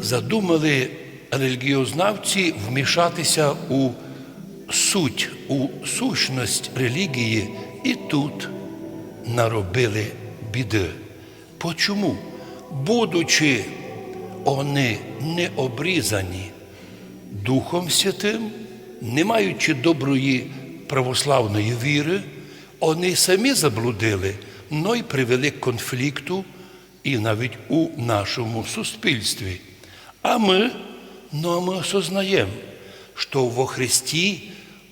задумали релігіознавці вмішатися у суть, у сущність релігії і тут наробили біди. Почому? Будучи вони не обрізані Духом Святим, не маючи доброї православної віри, вони самі заблудили, но й привели конфлікту і навіть у нашому суспільстві. А ми, ну а ми осознаємо, що во Христі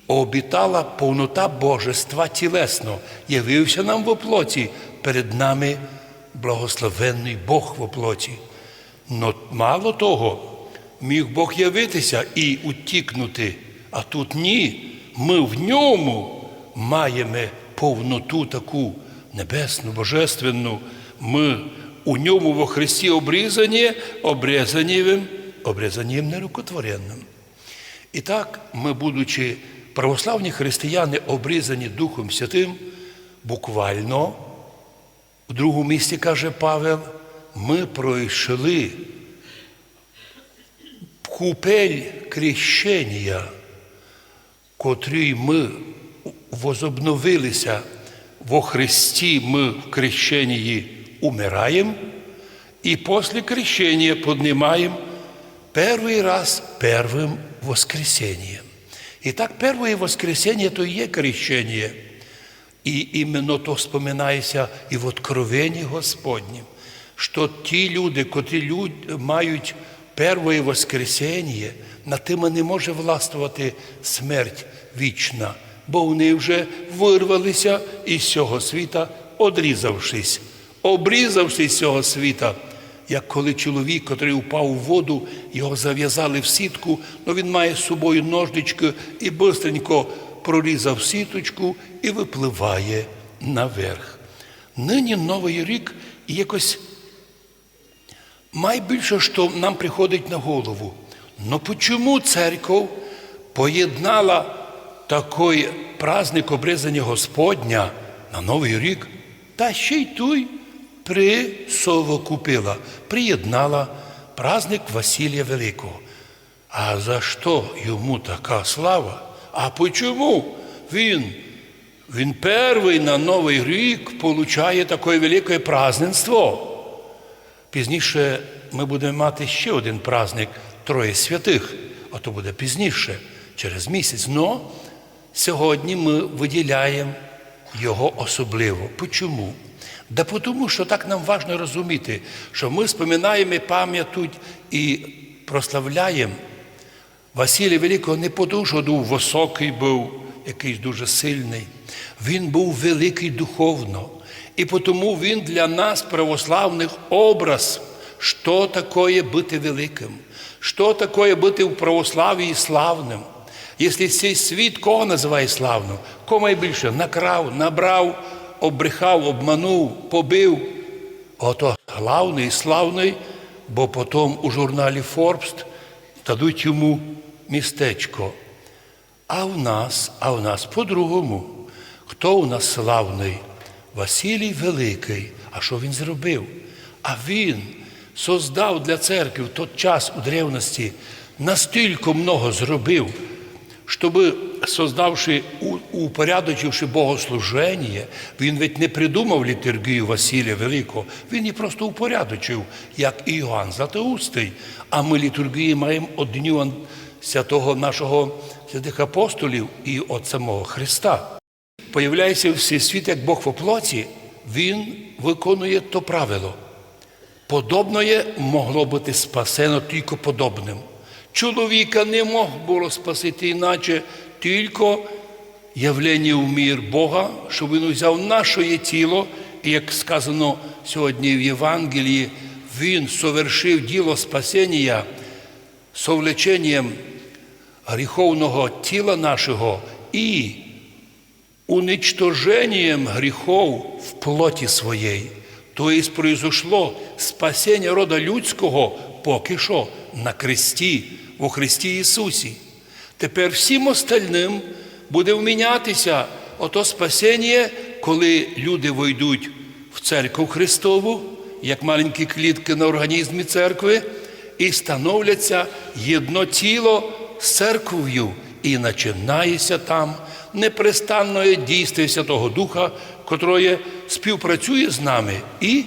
обітала повнота Божества тілесно, явився нам в оплоті, перед нами благословенний Бог в оплоті. Но мало того, міг Бог явитися і утікнути, а тут ні. Ми в ньому маємо повноту таку небесну, божественну. Ми у ньому во Христі обрізані, обрізані, обрізані нерукотворенним. І так, ми, будучи православні християни, обрізані Духом Святим, буквально, в другому місці каже Павел, ми пройшли купель крещення, котрій ми возобновилися во Христі, ми в крещенні умираємо, і після крещення піднімаємо перший раз первим воскресенням. І так, перше воскресіння то і є крещення. І іменно то споминається і в Откровенні Господнім, що ті люди, котрі люд, мають перше воскресіння, на тими не може властвувати смерть вічна, бо вони вже вирвалися із цього світа, одрізавшись, обрізавшись з цього світа. Як коли чоловік, котрий упав у воду, його зав'язали в сітку, ну він має з собою ножнички і бистренько прорізав сіточку і випливає наверх. Нині Новий рік якось найбільше, що нам приходить на голову. Ну чому церква поєднала такий праздник обрізання Господня на Новий рік, та ще й той присовокупила, приєднала праздник Василія Великого. А за що йому така слава? А почому він? Він перший на Новий рік получає таке велике праздненство. Пізніше ми будемо мати ще один праздник Троє святих, а то буде пізніше, через місяць. Но сьогодні ми виділяємо його особливо. Почому? Да тому, що так нам важливо розуміти, що ми споминаємо, пам'ятуть і прославляємо Василія Великого не тому, що був високий був, якийсь дуже сильний. Він був великий духовно. І тому він для нас, православних, образ, що таке бути великим, що таке бути в православі славним. Якщо цей світ кого називає славним, кого найбільше накрав, набрав, обрехав, обманув, побив, ото главний славний, бо потім у журналі Forbes дадуть йому містечко. А в нас, а в нас по-другому. Хто у нас славний? Василій Великий. А що він зробив? А він создав для церкви в той час у древності настільки много зробив, щоб, создавши, упорядочивши богослуження, він ведь не придумав літургію Василія Великого, він її просто упорядочив, як і Іоанн Златоустий. А ми літургії маємо од дню святого нашого святих апостолів і от самого Христа. Появляється всесвіт, як Бог в оплоті, Він виконує то правило. Подобне могло бути спасено тільки подобним. Чоловіка не мог було спасити іначе тільки явлення в мір Бога, що він взяв наше тіло, і як сказано сьогодні в Євангелії, Він совершив діло спасіння совлеченням гріховного тіла нашого і уничтожением гріхов в плоті своєї. Тобто произошло спасіння рода людського поки що на кресті, у Христі Ісусі. Тепер всім остальним буде вмінятися ото спасіння, коли люди войдуть в церкву Христову, як маленькі клітки на організмі церкви, і становляться єдно тіло з церков'ю, і починається там непрестанне дійство Святого Духа, котроє співпрацює з нами і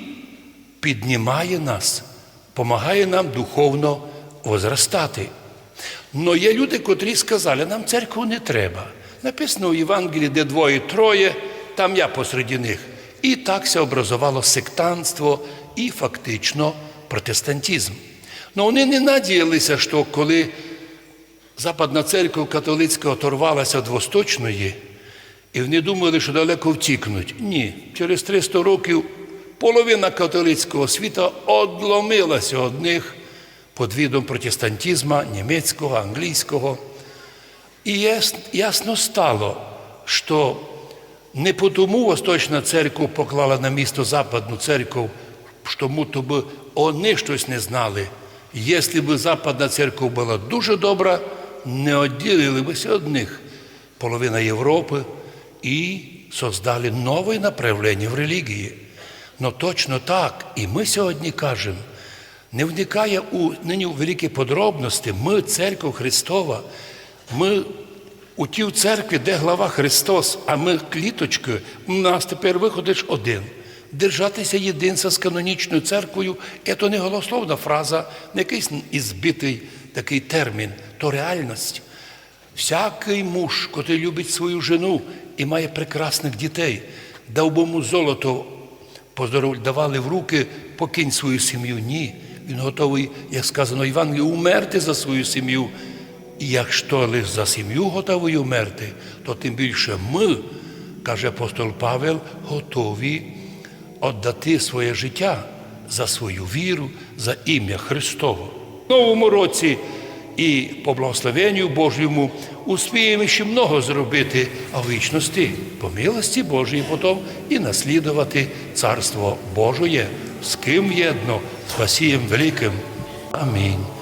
піднімає нас, допомагає нам духовно возростати. Но є люди, котрі сказали, нам церкву не треба. Написано у Євангелії, де двоє-троє, там я посереді них. І так се образувало сектантство і фактично протестантизм. Но вони не надіялися, що коли Западна церква католицька оторвалася від восточної, і вони думали, що далеко втікнуть. Ні, через 300 років половина католицького світу одломилася від них під видом протестантизму німецького, англійського. І ясно стало, що не потому Восточна церква поклала на місто Западну церкву, тому то би вони щось не знали. Якщо б Западна церква була дуже добра, не відділили бися від них половина Європи і создали нове направлення в релігії. Но точно так, і ми сьогодні кажемо, не вникає у нині у великі подробності, ми, церква Христова, ми у тій церкві, де глава Христос, а ми кліточки, у нас тепер виходиш один. Держатися єдинства з канонічною церквою це не голословна фраза, не якийсь ізбитий такий термін, то реальність. Всякий муж, котрий любить свою жену і має прекрасних дітей, дав би йому золото, давали в руки, покинь свою сім'ю. Ні. Він готовий, як сказано Івангелії, умерти за свою сім'ю. І якщо лише за сім'ю готовий умерти, то тим більше ми, каже апостол Павел, готові віддати своє життя за свою віру, за ім'я Христово. В новому році і по благословенню Божому успіємо ще много зробити, а в вічності по милості Божої потім і наслідувати Царство Божоє, з ким єдно, Васієм Великим. Амінь.